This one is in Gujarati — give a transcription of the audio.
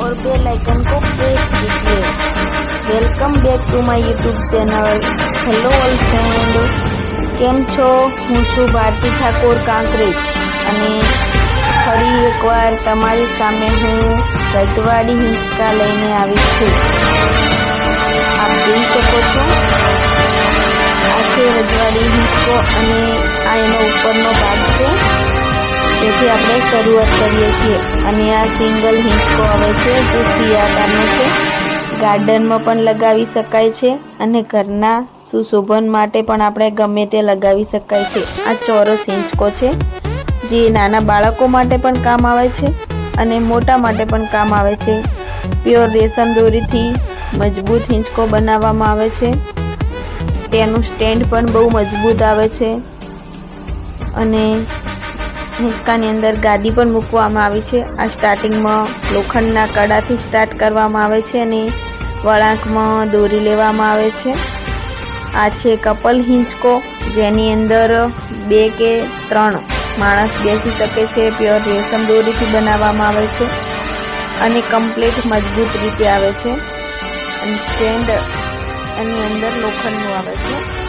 और बेल आइकन को प्रेस कीजिए welcome back to my YouTube channel hello all friend કેમ છો હું છું ભારતી ઠાકોર કાંકરેજ અને ફરી એકવાર તમારી સામે હું રજવાડી હિંચકા લઈને આવી છું આપ જોઈ શકો છો આ છે રજવાડી હિંચકો અને આ એનો ઉપરનો ભાગ છે જેથી આપણે શરૂઆત કરીએ છીએ. અને આ સિંગલ હિંચકો આવે છે, જે સી આકારનો છે. ગાર્ડનમાં પણ લગાવી શકાય છે અને ઘરના સુશોભન માટે પણ આપણે ગમે તે લગાવી શકાય છે. આ ચોરસ હિંચકો છે, જે નાના બાળકો માટે પણ કામ આવે છે અને મોટા માટે પણ કામ આવે છે. પ્યોર રેશમ દોરીથી મજબૂત હિંચકો બનાવવામાં આવે છે. તેનું સ્ટેન્ડ પણ બહુ મજબૂત આવે છે. અને હિંચકાની અંદર ગાદી પણ મૂકવામાં આવી છે. આ સ્ટાર્ટિંગમાં લોખંડના કડાથી સ્ટાર્ટ કરવામાં આવે છે અને વળાંકમાં દોરી લેવામાં આવે છે. આ છે કપલ હિંચકો, જેની અંદર બે કે ત્રણ માણસ બેસી શકે છે. પ્યોર રેશમ દોરીથી બનાવવામાં આવે છે અને કમ્પ્લીટ મજબૂત રીતે આવે છે. અને સ્ટેન્ડ એની અંદર લોખંડનું આવે છે.